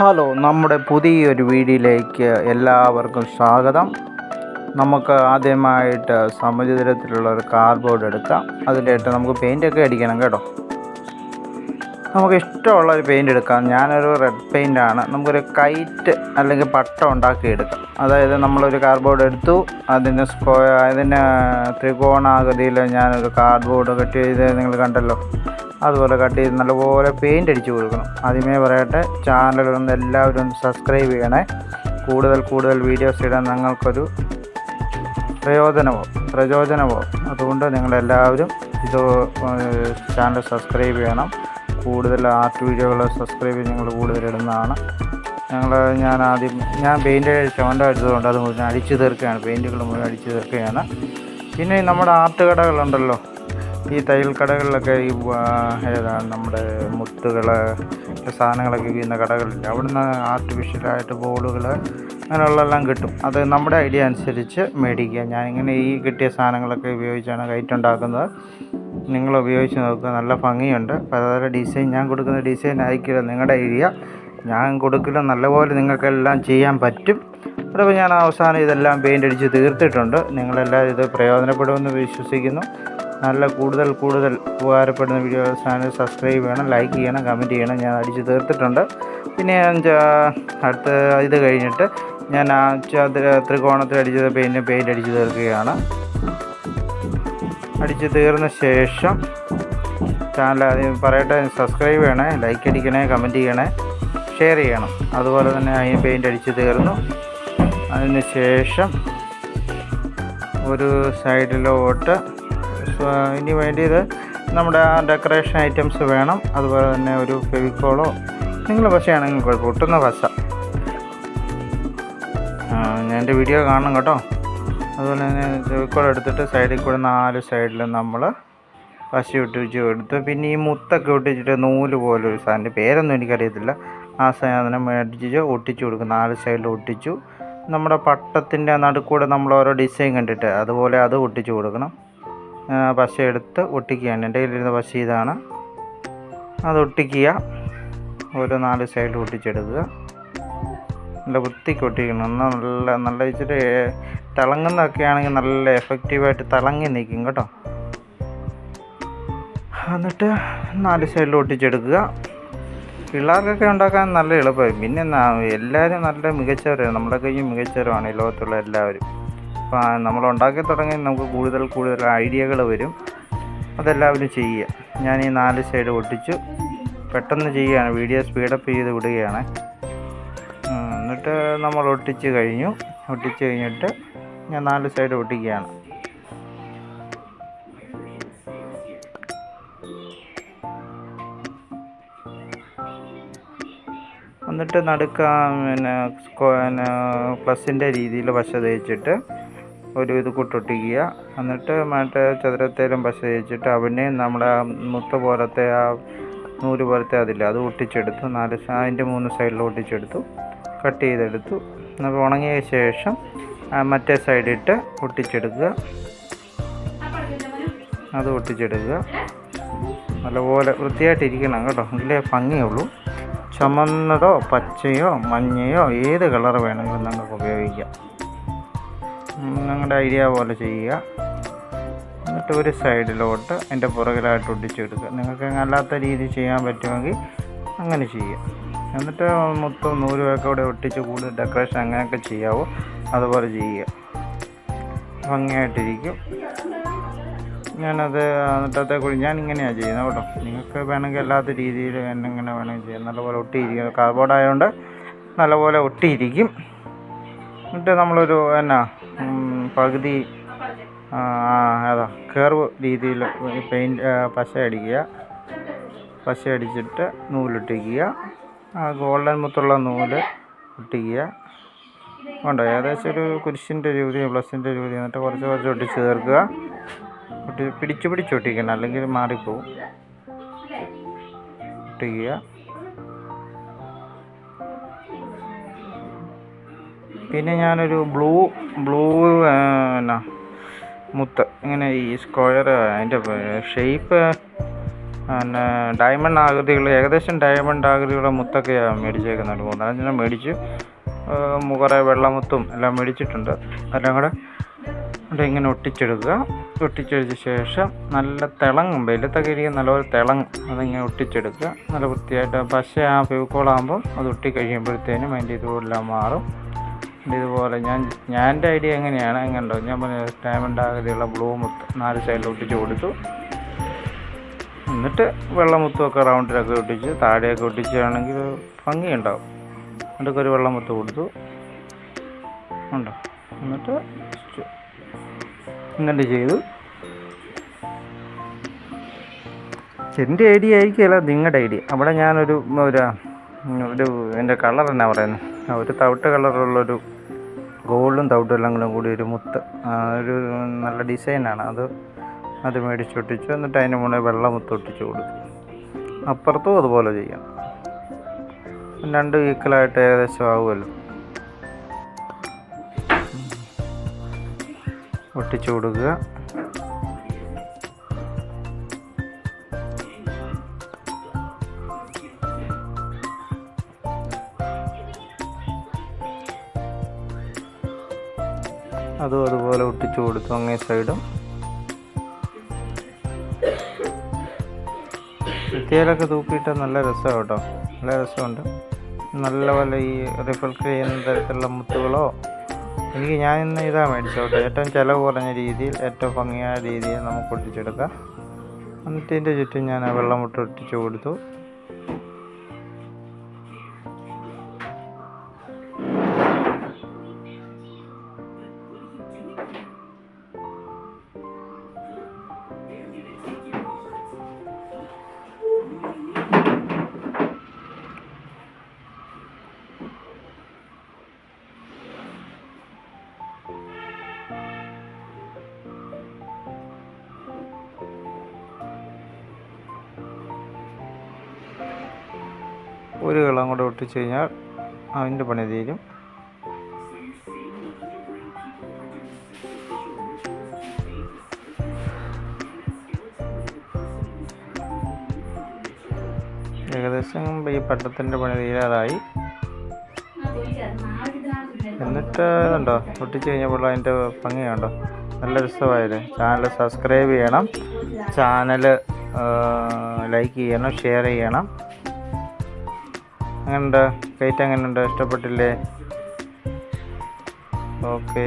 Hello നമ്മുടെ പുതിയൊരു വീഡിയോയിലേക്ക് എല്ലാവർക്കും സ്വാഗതം. നമുക്ക് ആദ്യമായിട്ട് സമചതുരത്തിലുള്ള ഒരു കാർഡ്ബോർഡ് എടുക്കാം. അതിലായിട്ട് നമുക്ക് പെയിന്റൊക്കെ അടിക്കണം കേട്ടോ. നമുക്ക് ഇഷ്ടമുള്ള ഒരു പെയിന്റ് എടുക്കാം. ഞാനൊരു റെഡ് പെയിന്റാണ് നമുക്കൊരു കൈറ്റ് അല്ലെങ്കിൽ പട്ടം ഉണ്ടാക്കി എടുക്കാം അതായത് നമ്മളൊരു കാർഡ്ബോർഡ് എടുത്തു. അതിന് സ്ക്വയർ അതിന് ത്രികോണാകൃതിയിൽ ഞാനൊരു കാർഡ്ബോർഡ് കട്ട് ചെയ്ത് നിങ്ങൾ കണ്ടല്ലോ. അതുപോലെ കട്ട് ചെയ്ത് നല്ലപോലെ പെയിന്റ് അടിച്ച് കൊടുക്കണം. ആദ്യമേ പറയട്ടെ ചാനലൊന്ന് എല്ലാവരും ഒന്ന് സബ്സ്ക്രൈബ് ചെയ്യണേ. കൂടുതൽ കൂടുതൽ വീഡിയോസ് ഇടാൻ ഞങ്ങൾക്കൊരു പ്രയോജനമോ പ്രചോദനമോ. അതുകൊണ്ട് നിങ്ങളെല്ലാവരും ഇത് ചാനൽ സബ്സ്ക്രൈബ് ചെയ്യണം. കൂടുതൽ ആർട്ട് വീഡിയോകൾ സബ്സ്ക്രൈബ് ചെയ്ത് നിങ്ങൾ കൂടുതൽ ഇടുന്നതാണ്. ഞങ്ങൾ ഞാൻ ആദ്യം ഞാൻ പെയിന്റ് ചോണ്ട അടിച്ചതുകൊണ്ട് അത് മുഴുവൻ അടിച്ചു തീർക്കുകയാണ്. പെയിന്റുകൾ മുഴുവൻ അടിച്ചു തീർക്കുകയാണ്. പിന്നെ നമ്മുടെ ആർട്ട് കടകളുണ്ടല്ലോ. ഈ തയ്യൽ കടകളിലൊക്കെ ഈ ഏതാണ് നമ്മുടെ മുത്തുകൾ സാധനങ്ങളൊക്കെ വിൽക്കുന്ന കടകളില്ല? അവിടുന്ന് ആർട്ടിഫിഷ്യലായിട്ട് ബോളുകൾ അങ്ങനെയുള്ളതെല്ലാം കിട്ടും. അത് നമ്മുടെ ഐഡിയ അനുസരിച്ച് മേടിക്കുക. ഞാനിങ്ങനെ ഈ കിട്ടിയ സാധനങ്ങളൊക്കെ ഉപയോഗിച്ചാണ് കൈറ്റ് ഉണ്ടാക്കുന്നത് നിങ്ങൾ ഉപയോഗിച്ച് നോക്കുക. നല്ല ഭംഗിയുണ്ട്. പലതര ഡിസൈൻ ഞാൻ കൊടുക്കുന്ന ഡിസൈൻ ആയിരിക്കില്ല നിങ്ങളുടെ ഐഡിയ. ഞാൻ കൊടുക്കില്ല നല്ലപോലെ നിങ്ങൾക്കെല്ലാം ചെയ്യാൻ പറ്റും. അപ്പോൾ ഞാൻ അവസാനം ഇതെല്ലാം പെയിന്റ് അടിച്ച് തീർത്തിട്ടുണ്ട്. നിങ്ങളെല്ലാവരും ഇത് പ്രയോജനപ്പെടുമെന്ന് വിശ്വസിക്കുന്നു. നല്ല കൂടുതൽ കൂടുതൽ ഉപകാരപ്പെടുന്ന വീഡിയോ ചാനൽ സബ്സ്ക്രൈബ് ചെയ്യണം ലൈക്ക് ചെയ്യണം കമന്റ് ചെയ്യണം. ഞാൻ അടിച്ച് തീർത്തിട്ടുണ്ട്. പിന്നെ അടുത്ത ഇത് കഴിഞ്ഞിട്ട് ഞാൻ ആ ത്രികോണത്തിൽ അടിച്ചത് പെയിന്റ് പെയിന്റ് അടിച്ച് തീർക്കുകയാണ്. അടിച്ച് തീർന്ന ശേഷം ചാനൽ ആദ്യം പറയട്ടെ സബ്സ്ക്രൈബ് ചെയ്യണേ ലൈക്ക് അടിക്കണേ കമന്റ് ചെയ്യണേ ഷെയർ ചെയ്യണം. അതുപോലെ തന്നെ അതിന് പെയിന്റ് അടിച്ച് തീർന്നു. അതിന് ശേഷം ഒരു സൈഡിലോട്ട് ഇനി വേണ്ടിയത് നമ്മുടെ ഡെക്കറേഷൻ ഐറ്റംസ് വേണം. അതുപോലെ തന്നെ ഒരു ഫെവിക്കോളോ നിങ്ങൾ പശയാണെങ്കിൽ കുഴപ്പം ഒട്ടുന്ന പശ. എന്റെ വീഡിയോ കാണണം കേട്ടോ. അതുപോലെ തന്നെ ജോയിക്കോട് എടുത്തിട്ട് സൈഡിൽ കൂടെ നാല് സൈഡിലും നമ്മൾ പശ വെച്ച് എടുത്ത്. പിന്നെ ഈ മുത്തൊക്കെ ഒട്ടിച്ചിട്ട് നൂൽ പോലൊരു സാധനം. പേരൊന്നും എനിക്കറിയത്തില്ല. ആ സാധനം മേടിച്ച് ഒട്ടിച്ചു കൊടുക്കും. നാല് സൈഡിൽ ഒട്ടിച്ചു. നമ്മുടെ പട്ടത്തിന്റെ നടുക്കൂടെ നമ്മൾ ഓരോ ഡിസൈൻ കണ്ടിട്ട് അതുപോലെ അത് ഒട്ടിച്ചു കൊടുക്കണം. പശ എടുത്ത് ഒട്ടിക്കുകയാണ്. എന്റെ കയ്യിലിരുന്ന പശ ഇതാണ്. അത് ഒട്ടിക്കുക. ഓരോ നാല് സൈഡിൽ ഒട്ടിച്ചെടുക്കുക. നല്ല വൃത്തിക്ക് ഒട്ടിക്കണം എന്നാൽ നല്ല നല്ല ഇച്ചിരി തിളങ്ങുന്നതൊക്കെ ആണെങ്കിൽ നല്ല എഫക്റ്റീവായിട്ട് തിളങ്ങി നിൽക്കും കേട്ടോ. എന്നിട്ട് നാല് സൈഡിൽ ഒട്ടിച്ചെടുക്കുക. പിള്ളേർക്കൊക്കെ ഉണ്ടാക്കാൻ നല്ല എളുപ്പമായി. പിന്നെ എല്ലാവരും നല്ല മികച്ചവരാണ്. നമ്മുടെ കയ്യിൽ മികച്ചവരുമാണ് ഈ ലോകത്തുള്ള എല്ലാവരും. അപ്പോൾ നമ്മൾ ഉണ്ടാക്കി തുടങ്ങി നമുക്ക് കൂടുതൽ കൂടുതൽ ഐഡിയകൾ വരും. അതെല്ലാവരും ചെയ്യുക. ഞാൻ ഈ നാല് സൈഡ് ഒട്ടിച്ചു. പെട്ടെന്ന് ചെയ്യുകയാണ്. വീഡിയോ സ്പീഡപ്പ് ചെയ്ത് വിടുകയാണ്. എന്നിട്ട് നമ്മൾ ഒട്ടിച്ച് കഴിഞ്ഞു. ഒട്ടിച്ച് കഴിഞ്ഞിട്ട് ഞാൻ നാല് സൈഡ് ഒട്ടിക്കുകയാണ്. എന്നിട്ട് നടുക്ക പിന്നെ പിന്നെ പ്ലസിന്റെ രീതിയിൽ പശ തേച്ചിട്ട് ഒരു ഇത് കൂട്ടൊട്ടിക്കുക. എന്നിട്ട് മറ്റേ ചതുരത്തേലും പശ തേച്ചിട്ട് അവനെ നമ്മുടെ മുത്ത പോലത്തെ ആ നൂൽ പോലത്തെ അതില്ല അത് ഒട്ടിച്ചെടുത്തു. നാല് അതിന്റെ മൂന്ന് സൈഡിൽ ഒട്ടിച്ചെടുത്തു. കട്ട് ചെയ്തെടുത്തു. അപ്പോൾ ഉണങ്ങിയ ശേഷം മറ്റേ സൈഡിട്ട് ഒട്ടിച്ചെടുക്കുക അത് ഒട്ടിച്ചെടുക്കുക നല്ലപോലെ വൃത്തിയായിട്ടിരിക്കണം കേട്ടോ. എങ്കിലേ ഭംഗിയുള്ളൂ ചുമന്നതോ പച്ചയോ മഞ്ഞയോ ഏത് കളർ വേണമെങ്കിലും നിങ്ങൾക്ക് ഉപയോഗിക്കാം. നിങ്ങളുടെ ഐഡിയ പോലെ ചെയ്യുക. എന്നിട്ട് ഒരു സൈഡിലോട്ട് എന്റെ പുറകിലായിട്ട് ഒട്ടിച്ചെടുക്കുക. നിങ്ങൾക്ക് അല്ലാത്ത രീതി ചെയ്യാൻ പറ്റുമെങ്കിൽ അങ്ങനെ ചെയ്യുക. എന്നിട്ട് മൊത്തം നൂലുമൊക്കെ അവിടെ ഒട്ടിച്ച് കൂടുതൽ ഡെക്കറേഷൻ അങ്ങനെയൊക്കെ ചെയ്യാവോ. അതുപോലെ ചെയ്യുക. ഭംഗിയായിട്ടിരിക്കും. ഞാനത് എന്നിട്ടത്തെ കൂടി ഞാൻ ഇങ്ങനെയാണ് ചെയ്യുന്നത് കേട്ടോ. നിങ്ങൾക്ക് വേണമെങ്കിൽ അല്ലാത്ത രീതിയിൽ എന്നെങ്ങനെ വേണമെങ്കിൽ ചെയ്യാം. നല്ലപോലെ ഒട്ടിയിരിക്കും. കാർഡ്ബോർഡ് ആയതുകൊണ്ട് നല്ലപോലെ ഒട്ടിയിരിക്കും. എന്നിട്ട് നമ്മളൊരു എന്നാ പകുതി അതാ കർവ് രീതിയിൽ പെയിന്റ് പശ അടിക്കുക പശ അടിച്ചിട്ട് നൂലിട്ടിക്കുക. ആ ഗോൾഡൻ മുത്തുള്ള നൂൽ ഒട്ടിക്കുക. ഉണ്ടോ ഏകദേശം ഒരു കുരിശിന്റെ രൂപതി പ്ലസിന്റെ രൂപതി എന്നിട്ട് കുറച്ച് കുറച്ച് ഒട്ടിച്ച് ചേർക്കുക. ഒട്ടി പിടിച്ച് പിടിച്ച് ഒട്ടിക്കണം അല്ലെങ്കിൽ മാറിപ്പോവും. ഒട്ടിക്കുക. പിന്നെ ഞാനൊരു ബ്ലൂ ബ്ലൂ എന്നാ മുത്ത്. ഇങ്ങനെ ഈ സ്ക്വയർ അതിന്റെ ഷേപ്പ് പിന്നെ ഡയമണ്ട് ആകൃതികൾ ഏകദേശം ഡയമണ്ട് ആകൃതിയുള്ള മുത്തൊക്കെയാണ് മേടിച്ചേക്കുന്നത് മൂന്നാലഞ്ചെണ്ണം മേടിച്ചു കുറേ വെള്ളമുത്തും എല്ലാം മേടിച്ചിട്ടുണ്ട്. എല്ലാം കൂടെ ഇവിടെ ഇങ്ങനെ ഒട്ടിച്ചെടുക്കുക. ഒട്ടിച്ചെടുത്ത ശേഷം നല്ല തിളങ്ങും വെയിലത്തൊക്കെ ഇരിക്കും നല്ലപോലെ തിളങ്ങും. അതിങ്ങനെ ഒട്ടിച്ചെടുക്കുക. നല്ല വൃത്തിയായിട്ട് പക്ഷേ ആ ഫെവിക്കോളാകുമ്പം അത് ഒട്ടി കഴിയുമ്പോഴത്തേനും അതിന്റെ ഇതുപോലെല്ലാം മാറും. ഇത് ഇതുപോലെ ഞാൻ ഞാൻ എന്റെ ഐഡിയ എങ്ങനെയാണ് എങ്ങനെയുണ്ടോ? ഞാൻ പറഞ്ഞ ഡയമണ്ട് ആകൃതിയുള്ള ബ്ലൂ മുത്ത് നാല് സൈഡിൽ ഒട്ടിച്ച് കൊടുത്തു. എന്നിട്ട് വെള്ളമുത്തുമൊക്കെ റൗണ്ടിലൊക്കെ ഒട്ടിച്ച് താഴെയൊക്കെ ഒട്ടിച്ചാണെങ്കിൽ ഭംഗിയുണ്ടാവും. എന്നിട്ടൊക്കെ ഒരു വെള്ളമുത്ത് കൊടുത്തു. ഉണ്ടോ? എന്നിട്ട് ഇങ്ങനെ ചെയ്തു. എന്റെ ഐഡിയ ആയിരിക്കില്ല നിങ്ങളുടെ ഐഡിയ. അവിടെ ഞാനൊരു ഒരു ഒരു എന്റെ കളർ എന്നാ പറയുന്നത്? ഒരു തവിട്ട് കളറുള്ളൊരു ഗോൾഡും തവിട്ടും എല്ലാം കൂടെ കൂടി ഒരു മുത്ത് ഒരു നല്ല ഡിസൈനാണ്. അത് അത് മേടിച്ചൊട്ടിച്ചു എന്നിട്ട് അതിന് മുകളിൽ വെള്ളം ഒത്തൊട്ടിച്ച് കൊടുക്കും അപ്പുറത്തും അതുപോലെ ചെയ്യണം. രണ്ട് ഈക്വലായിട്ട് ഏകദേശം ആവുമല്ലോ. ഒട്ടിച്ചു കൊടുക്കുക. അതും അതുപോലെ ഒട്ടിച്ചു കൊടുത്തു അങ്ങേ സൈഡും. ഭിത്തിയിലൊക്കെ തൂക്കിയിട്ട് നല്ല രസമാണ് കേട്ടോ. നല്ല രസമുണ്ട്. നല്ല പോലെ ഈ റിഫ്ലക്ട് ചെയ്യുന്ന തരത്തിലുള്ള മുത്തുകളോ എനിക്ക് ഞാൻ ഇന്ന് ഇതാ മേടിച്ചത് കേട്ടോ. ഏറ്റവും ചിലവ് കുറഞ്ഞ രീതിയിൽ ഏറ്റവും ഭംഗിയായ രീതിയിൽ നമുക്ക് ഒട്ടിച്ചെടുക്കാം. എന്നിട്ട് ഇതിന്റെ ചുറ്റും ഞാൻ വെള്ളം മുട്ട ഒട്ടിച്ചു കൊടുത്തു. ഒരു കളം കൂടെ ഒട്ടിച്ച് കഴിഞ്ഞാൽ അതിന്റെ പണി തീരും. ഏകദേശം ഈ പട്ടത്തിന്റെ പണി തീരാറായി. എന്നിട്ട് ഇതുണ്ടോ? ഒട്ടിച്ച് കഴിഞ്ഞപ്പോൾ അതിന്റെ ഭംഗി കണ്ടോ? നല്ല രസമായത് ചാനൽ സബ്സ്ക്രൈബ് ചെയ്യണം. ചാനൽ ലൈക്ക് ചെയ്യണം ഷെയർ ചെയ്യണം. അങ്ങനെയുണ്ട്? കയറ്റ് എങ്ങനെയുണ്ട് ഇഷ്ടപ്പെട്ടില്ലേ? ഓക്കേ